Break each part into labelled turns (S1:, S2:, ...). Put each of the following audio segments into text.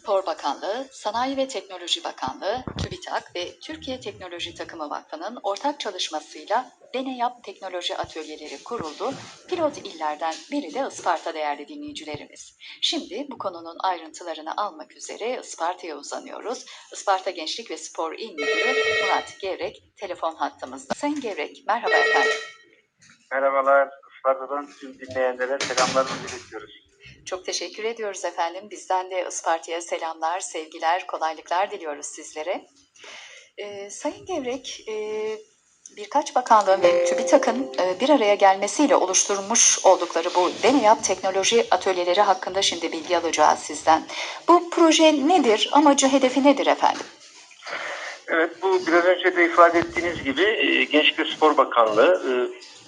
S1: Spor Bakanlığı, Sanayi ve Teknoloji Bakanlığı, TÜBİTAK ve Türkiye Teknoloji Takımı Vakfı'nın ortak çalışmasıyla Deneyap Teknoloji Atölyeleri kuruldu. Pilot illerden biri de Isparta değerli dinleyicilerimiz. Şimdi bu konunun ayrıntılarını almak üzere Isparta'ya uzanıyoruz. Isparta Gençlik ve Spor İl Müdürü Murat Gevrek telefon hattımızda. Sayın Gevrek, merhaba efendim.
S2: Merhabalar. Isparta'dan tüm dinleyenlere selamlarımızı iletiyoruz.
S1: Çok teşekkür ediyoruz efendim. Bizden de Isparta'ya selamlar, sevgiler, kolaylıklar diliyoruz sizlere. Ee, Sayın Gevrek, e, birkaç bakanlığın ve TÜBİTAK'ın e, bir araya gelmesiyle oluşturmuş oldukları bu Deneyap Teknoloji Atölyeleri hakkında şimdi bilgi alacağız sizden. Bu proje nedir, amacı, hedefi nedir efendim?
S2: Evet bu biraz önce de ifade ettiğiniz gibi e, Gençlik Spor Bakanlığı, e,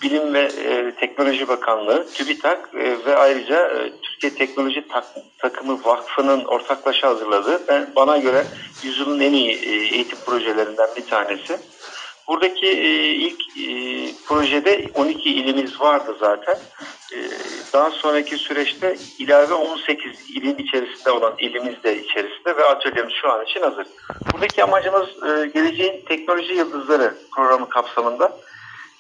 S2: Bilim ve e, Teknoloji Bakanlığı, TÜBİTAK e, ve ayrıca Türkiye Teknoloji Tak- Takımı Vakfı'nın ortaklaşa hazırladığı ben, bana göre yüzyılın en iyi eğitim projelerinden bir tanesi. Buradaki ilk projede 12 ilimiz vardı zaten. Daha sonraki süreçte ilave 18 ilin içerisinde olan ilimiz de içerisinde ve atölyemiz şu an için hazır. Buradaki amacımız e, geleceğin teknoloji yıldızları programı kapsamında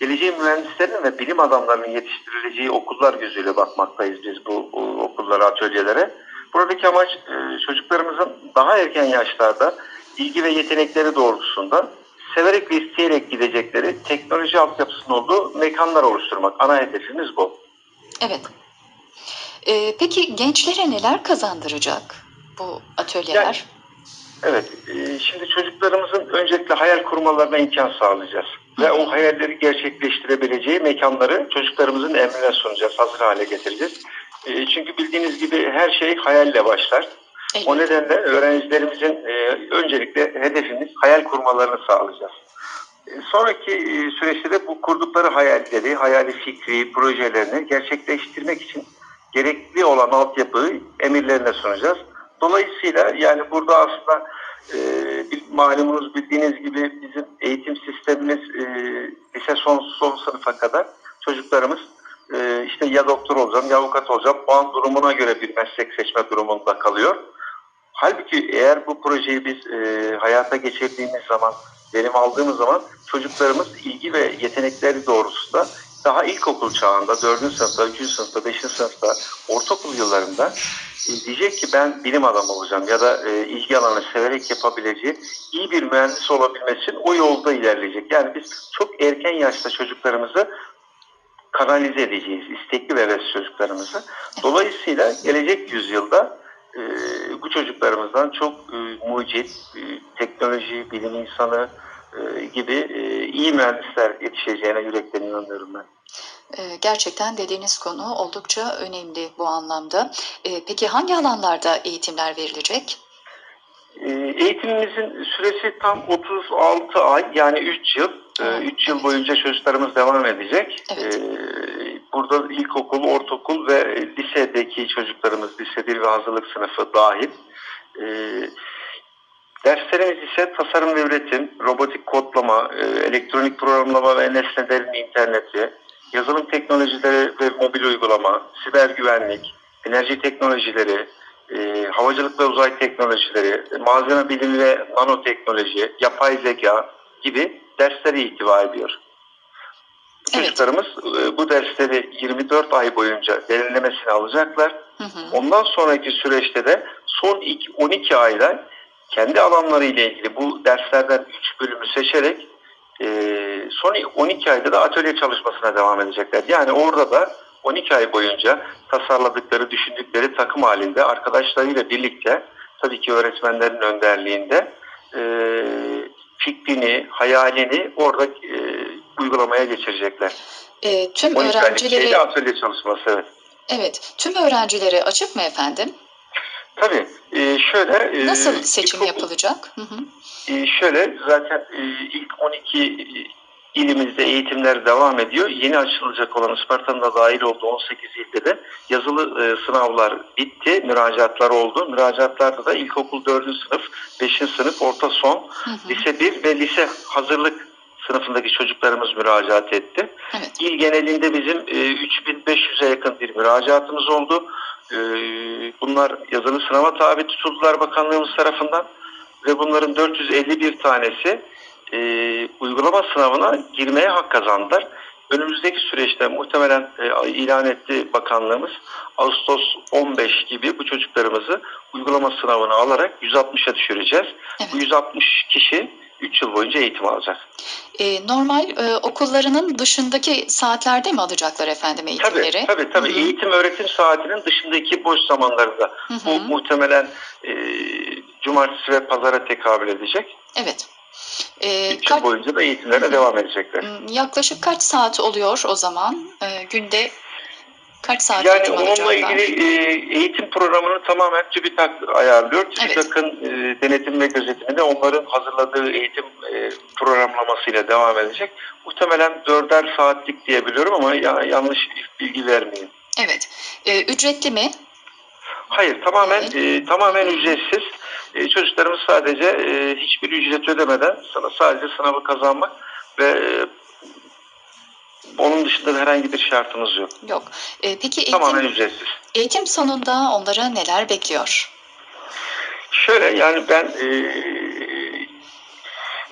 S2: geleceğin mühendislerin ve bilim adamlarının yetiştirileceği okullar gözüyle bakmaktayız biz bu, bu okullara, atölyelere. Buradaki amaç e, çocuklarımızın daha erken yaşlarda ilgi ve yetenekleri doğrultusunda severek ve isteyerek gidecekleri teknoloji altyapısının olduğu mekanlar oluşturmak. Ana hedefimiz bu.
S1: Evet. Ee, peki gençlere neler kazandıracak bu atölyeler?
S2: Yani- Evet, e, şimdi çocuklarımızın öncelikle hayal kurmalarına imkan sağlayacağız. Ve o hayalleri gerçekleştirebileceği mekanları çocuklarımızın emrine sunacağız, hazır hale getireceğiz. E, Çünkü bildiğiniz gibi her şey hayalle başlar. O
S1: Elbette.
S2: nedenle öğrencilerimizin e, öncelikle hedefimiz hayal kurmalarını sağlayacağız. Sonraki e, süreçte de bu kurdukları hayalleri, hayali fikri, projelerini gerçekleştirmek için gerekli olan altyapıyı emirlerine sunacağız. Dolayısıyla yani burada aslında e, malumunuz bildiğiniz gibi bizim eğitim sistemimiz e, lise son, son sınıfa kadar çocuklarımız e, işte ya doktor olacağım ya avukat olacağım puan durumuna göre bir meslek seçme durumunda kalıyor. Halbuki eğer bu projeyi biz e, hayata geçirdiğimiz zaman, verim aldığımız zaman çocuklarımız ilgi ve yetenekleri doğrultusunda daha ilkokul çağında, 4. sınıfta, 3. sınıfta, 5. sınıfta, ortaokul yıllarında e, diyecek ki ben bilim adamı olacağım ya da e, ilgi alanı severek yapabileceği iyi bir mühendis olabilmesi için o yolda ilerleyecek. Yani biz çok erken yaşta çocuklarımızı kanalize edeceğiz. istekli ve çocuklarımızı. Dolayısıyla gelecek yüzyılda e, bu çocuklarımızdan çok e, mucit, e, teknoloji, bilim insanı e, gibi e, iyi mühendisler yetişeceğine yürekten inanıyorum ben.
S1: Ee, Gerçekten dediğiniz konu oldukça önemli bu anlamda. Ee, Peki hangi alanlarda eğitimler verilecek?
S2: Eğitimimizin süresi tam 36 ay yani 3 yıl.
S1: Evet,
S2: 3 yıl boyunca çocuklarımız devam edecek.
S1: Evet.
S2: Burada ilkokul, ortaokul ve lisedeki çocuklarımız, lise 1 ve hazırlık sınıfı dahil. E, Derslerimiz ise tasarım ve üretim, robotik kodlama, e, elektronik programlama ve nesnelerin interneti, yazılım teknolojileri ve mobil uygulama, siber güvenlik, enerji teknolojileri, e, havacılık ve uzay teknolojileri, malzeme bilimi ve nanoteknoloji, yapay zeka gibi dersleri ihtiva ediyor.
S1: Evet.
S2: Çocuklarımız e, bu dersleri 24 ay boyunca derinlemesine alacaklar.
S1: Hı hı.
S2: Ondan sonraki süreçte de son iki- 12 ayda kendi alanları ile ilgili bu derslerden 3 bölümü seçerek e, son 12 ayda da atölye çalışmasına devam edecekler. Yani orada da 12 ay boyunca tasarladıkları, düşündükleri takım halinde arkadaşlarıyla birlikte tabii ki öğretmenlerin önderliğinde e, fikrini, hayalini orada e, uygulamaya geçirecekler.
S1: Ee, tüm
S2: 12 aylık
S1: öğrencileri
S2: atölye çalışması evet.
S1: evet tüm öğrencilere açık mı efendim?
S2: Tabii e, şöyle e,
S1: Nasıl seçim
S2: ilkokul-
S1: yapılacak? Hı hı.
S2: Ee, şöyle zaten e, ilk 12 ilimizde eğitimler devam ediyor. Yeni açılacak olan Isparta'nın da dahil olduğu 18 ilde de yazılı e, sınavlar bitti. Müracaatlar oldu. Müracaatlarda da ilkokul 4. sınıf, 5. sınıf, orta son,
S1: Hı hı.
S2: lise 1 ve lise hazırlık sınıfındaki çocuklarımız müracaat etti.
S1: Evet.
S2: İl genelinde bizim e, 3500'e yakın bir müracaatımız oldu. Ee, bunlar yazılı sınava tabi tutuldular bakanlığımız tarafından ve bunların 451 tanesi e, uygulama sınavına girmeye hak kazandılar. Önümüzdeki süreçte muhtemelen e, ilan etti bakanlığımız Ağustos 15 gibi bu çocuklarımızı uygulama sınavına alarak 160'a düşüreceğiz.
S1: Evet.
S2: Bu 160 kişi 3 yıl boyunca eğitim alacak.
S1: E, normal e, okullarının dışındaki saatlerde mi alacaklar efendim
S2: Tabii
S1: eğitimleri?
S2: tabii tabii
S1: Hı hı.
S2: eğitim öğretim saatinin dışındaki boş zamanlarda
S1: Hı hı.
S2: bu muhtemelen e, cumartesi ve pazara tekabül edecek.
S1: Evet. E,
S2: 3
S1: kaç-
S2: yıl boyunca da eğitimlerine devam edecekler.
S1: yaklaşık kaç saat oluyor o zaman? E, günde kaç saat
S2: Yani
S1: eğitim
S2: onunla ilgili e, eğitim programını tamamen TÜBİTAK ayarlıyor.
S1: Evet.
S2: TÜBİTAK'ın e, denetim ve gözetiminde onların hazırladığı eğitim e, programlamasıyla devam edecek. Muhtemelen dörder saatlik diyebiliyorum ama ya, yanlış bilgi vermeyeyim.
S1: Evet. E, ücretli mi?
S2: Hayır tamamen
S1: Evet.
S2: e, tamamen ücretsiz. E, çocuklarımız sadece e, hiçbir ücret ödemeden sana sadece sınavı kazanmak ve e, onun dışında da herhangi bir şartımız yok.
S1: Yok. E, peki
S2: Tamamen
S1: eğitim,
S2: ücretsiz.
S1: eğitim sonunda onlara neler bekliyor?
S2: Şöyle yani ben e,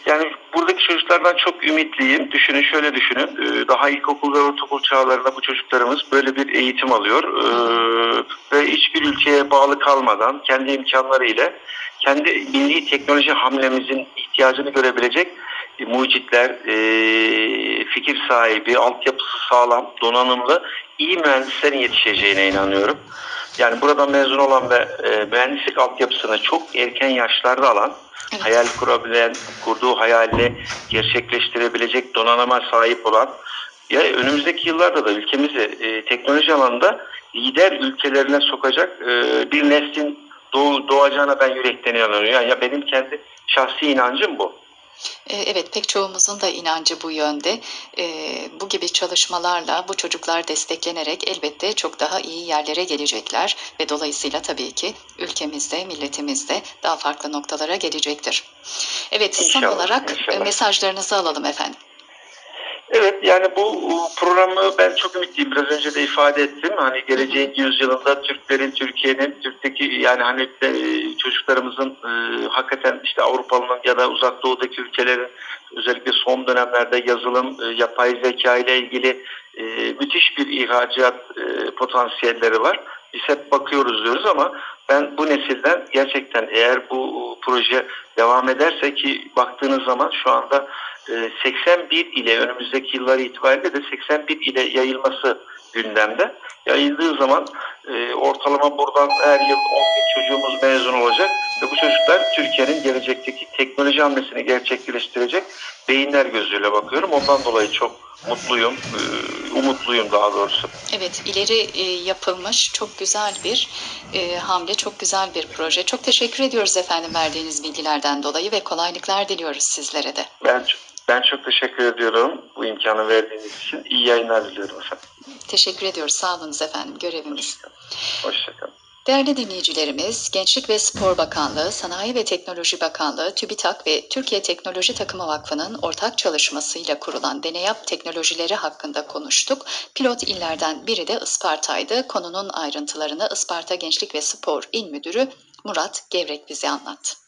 S2: yani buradaki çocuklardan çok ümitliyim. Düşünün şöyle düşünün. e, daha ilkokul ve ortaokul çağlarında bu çocuklarımız böyle bir eğitim alıyor. E, ve hiçbir ülkeye bağlı kalmadan kendi imkanlarıyla kendi milli teknoloji hamlemizin ihtiyacını görebilecek mucitler, e, fikir sahibi, altyapısı sağlam, donanımlı, iyi mühendislerin yetişeceğine inanıyorum. Yani buradan mezun olan ve e, mühendislik altyapısını çok erken yaşlarda alan,
S1: Evet.
S2: hayal kurabilen, kurduğu hayalini gerçekleştirebilecek donanıma sahip olan, ya önümüzdeki yıllarda da ülkemizi e, teknoloji alanında lider ülkelerine sokacak e, bir neslin doğ, doğacağına ben yürekten inanıyorum. Yani ya benim kendi şahsi inancım bu.
S1: E, Evet, pek çoğumuzun da inancı bu yönde. E, bu gibi çalışmalarla bu çocuklar desteklenerek elbette çok daha iyi yerlere gelecekler ve dolayısıyla tabii ki ülkemizde, milletimizde daha farklı noktalara gelecektir. Evet, son
S2: İnşallah,
S1: olarak
S2: inşallah.
S1: e, mesajlarınızı alalım efendim.
S2: Evet yani bu programı ben çok ümitliyim. Biraz önce de ifade ettim. Hani geleceğin yüzyılında Türklerin, Türkiye'nin, Türk'teki yani hani e, çocuklarımızın e, hakikaten işte Avrupalı'nın ya da uzak doğudaki ülkelerin özellikle son dönemlerde yazılım, e, yapay zeka ile ilgili e, müthiş bir ihracat e, potansiyelleri var. Biz hep bakıyoruz diyoruz ama ben bu nesilden gerçekten eğer bu proje devam ederse ki baktığınız zaman şu anda e, 81 ile önümüzdeki yıllar itibariyle de 81 ile yayılması gündemde. Yayıldığı zaman e, ortalama buradan her yıl 10 bin çocuğumuz mezun olacak ve bu çocuklar Türkiye'nin gelecekteki teknoloji hamlesini gerçekleştirecek beyinler gözüyle bakıyorum. Ondan dolayı çok mutluyum, e, umutluyum daha doğrusu.
S1: Evet, ileri e, yapılmış çok güzel bir e, hamle, çok güzel bir proje. Çok teşekkür ediyoruz efendim verdiğiniz bilgilerden dolayı ve kolaylıklar diliyoruz sizlere de.
S2: Ben ben çok teşekkür ediyorum bu imkanı verdiğiniz için. İyi yayınlar diliyorum efendim.
S1: Teşekkür ediyoruz. Sağ olunuz efendim. Görevimiz.
S2: Hoşçakalın.
S1: Değerli dinleyicilerimiz, Gençlik ve Spor Bakanlığı, Sanayi ve Teknoloji Bakanlığı, TÜBİTAK ve Türkiye Teknoloji Takımı Vakfı'nın ortak çalışmasıyla kurulan Deneyap teknolojileri hakkında konuştuk. Pilot illerden biri de Isparta'ydı. Konunun ayrıntılarını Isparta Gençlik ve Spor İl Müdürü Murat Gevrek bize anlattı.